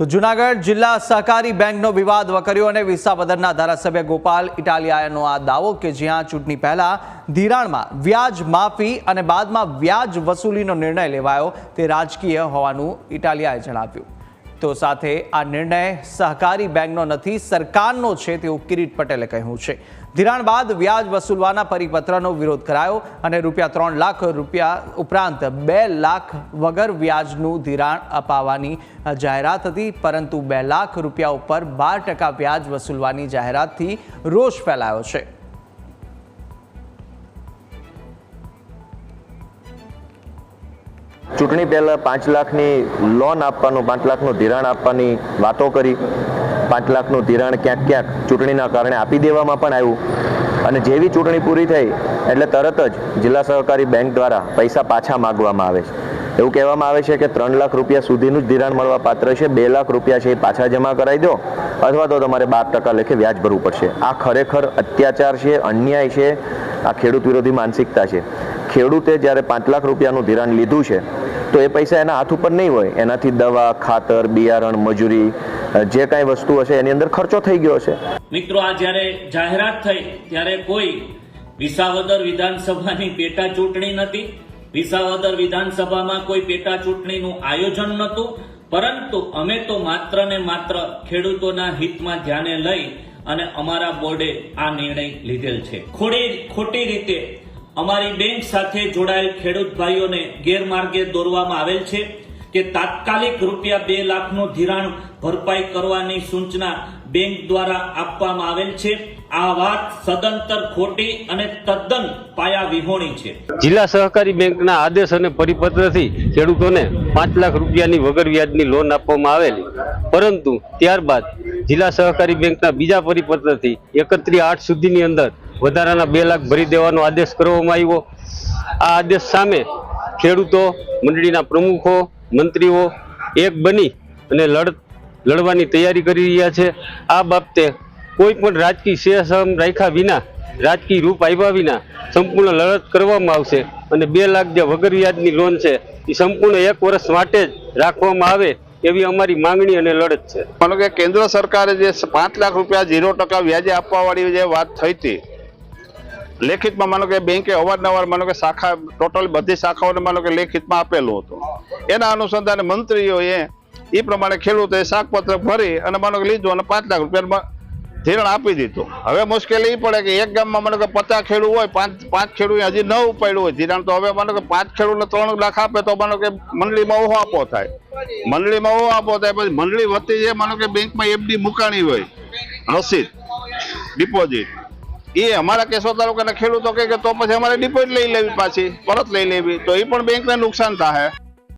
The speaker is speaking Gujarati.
તો જુનાગઢ જિલ્લા સહકારી બેંકનો વિવાદ વકર્યો અને વિસાવદરના ધારાસભ્ય ગોપાલ ઇટાલિયાનો આ દાવો કે જ્યાં ચૂંટણી પહેલા ધિરાણમાં વ્યાજ માફી અને બાદમાં વ્યાજ વસૂલીનો નિર્ણય લેવાયો તે રાજકીય હોવાનું ઇટાલિયાએ જણાવ્યું. તો સાથે આ નિર્ણય સહકારી બેંકનો નથી, સરકારનો છે તેવું કિરીટ પટેલે કહ્યું છે. ધિરાણ બાદ વ્યાજ વસૂલવાના પરિપત્રનો વિરોધ કરાયો અને રૂપિયા ત્રણ લાખ રૂપિયા ઉપરાંત બે લાખ વગર વ્યાજનું ધિરાણ અપાવવાની જાહેરાત હતી, પરંતુ બે લાખ રૂપિયા ઉપર બાર ટકા વ્યાજ વસૂલવાની જાહેરાતથી રોષ ફેલાયો છે. ચૂંટણી પહેલાં પાંચ લાખની લોન આપવાનું, પાંચ લાખનું ધિરાણ આપવાની વાતો કરી. પાંચ લાખનું ધિરાણ ક્યાંક ક્યાંક ચૂંટણીના કારણે આપી દેવામાં પણ આવ્યું. અને જેવી ચૂંટણી પૂરી થઈ, એટલે તરત જ જિલ્લા સહકારી બેંક દ્વારા પૈસા પાછા માગવામાં આવે છે. એવું કહેવામાં આવે છે કે ત્રણ લાખ રૂપિયા સુધીનું જ ધિરાણ મળવા પાત્ર છે. બે લાખ રૂપિયા છે એ પાછા જમા કરાવી દો, અથવા તો તમારે બાર ટકા લેખે વ્યાજ ભરવું પડશે. આ ખરેખર અત્યાચાર છે, અન્યાય છે, આ ખેડૂત વિરોધી માનસિકતા છે. ખેડૂતે જ્યારે પાંચ લાખ રૂપિયાનું ધિરાણ લીધું છે, તો એ પૈસા એના હાથ ઉપર નહીં હોય. એનાથી દવા, ખાતર, બિયારણ, મજૂરી જે કાંઈ વસ્તુ હશે, એની અંદર ખર્ચો થઈ ગયો છે મિત્રો, આ જ્યારે જાહેરાત થઈ, ત્યારે કોઈ વિસાવદર વિધાનસભાની પેટા ચૂંટણી નથી. વિસાવદર વિધાનસભામાં કોઈ પેટા ચૂંટણીનું આયોજન નહોતું. પરંતુ અમે તો માત્ર ને માત્ર ખેડૂતોના હિતમાં ધ્યાને લઈ અને અમારા બોર્ડે આ નિર્ણય લીધેલ છે. ખોટી ખોટી રીતે અમારી બેંક સાથે જોડાયેલ ખેડૂત ભાઈઓને ગેરમાર્ગે દોરવામાં આવેલ છે કે તાત્કાલિક રૂપિયા બે લાખનું ધિરાણ ભરપાઈ કરવાની સૂચના બેંક દ્વારા આપવામાં આવેલ છે. આ વાત સદંતર ખોટી અને તદ્દન પાયા વિહોણી છે. જિલ્લા સહકારી બેંકના આદેશ અને પરિપત્રથી ખેડૂતોને પાંચ લાખ રૂપિયાની વગર વ્યાજની લોન આપવામાં આવેલી. પરંતુ ત્યારબાદ જિલ્લા સહકારી બેંકના બીજા પરિપત્રથી એકત્રીસ આઠ સુધીની અંદર વધારાના બે લાખ ભરી દેવાનો આદેશ કરવામાં આવ્યો. આ આદેશ સામે ખેડૂતો, મંડળીના પ્રમુખો, મંત્રીઓ એક બની અને લડ લડવાની તૈયારી કરી રહ્યા છે. આ બાબતે કોઈ પણ રાજકીય શેષમ રાખ્યા વિના, રાજકીય રૂપ આવ્યા વિના સંપૂર્ણ લડત કરવામાં આવશે અને બે લાખ જે વગર વ્યાજની લોન છે, એ સંપૂર્ણ એક વર્ષ માટે જ રાખવામાં આવે એવી અમારી માંગણી અને લડત છે. માનો કે કેન્દ્ર સરકારે જે પાંચ લાખ રૂપિયા ઝીરો ટકા વ્યાજે આપવાવાળી જે વાત થઈ હતી લેખિતમાં માનો કે બેંકે અવારનવાર માનો કે શાખા, ટોટલ બધી શાખાઓને માનો કે લેખિતમાં આપેલું હતું. એના અનુસંધાને મંત્રીઓએ એ પ્રમાણે ખેડૂતોએ શાકપત્ર ભરી અને માનો કે લીધું અને પાંચ લાખ રૂપિયામાં ધીરણ આપી દીધું. હવે મુશ્કેલી એ પડે કે એક ગામમાં માનો કે પચાસ ખેડૂત હોય, પાંચ પાંચ ખેડૂત હજી ન ઉપાડ્યું હોય ધિરાણ, તો હવે માનો કે પાંચ ખેડૂતને ત્રણ લાખ આપે તો માનો કે મંડળીમાં ઓહો આપો થાય. મંડળીમાં ઓહો આપો થાય પછી મંડળી વધતી છે માનો કે બેંકમાં એફડી મુકાણી હોય, રસીદ, ડિપોઝિટ એ અમારા કેશોદ તાલુકાના ખેડૂતો કે તો પછી અમારે ડિપોઝિટ લઈ લેવી પાછી, પરત લઈ લેવી. તો એ પણ બેંકને નુકસાન થાય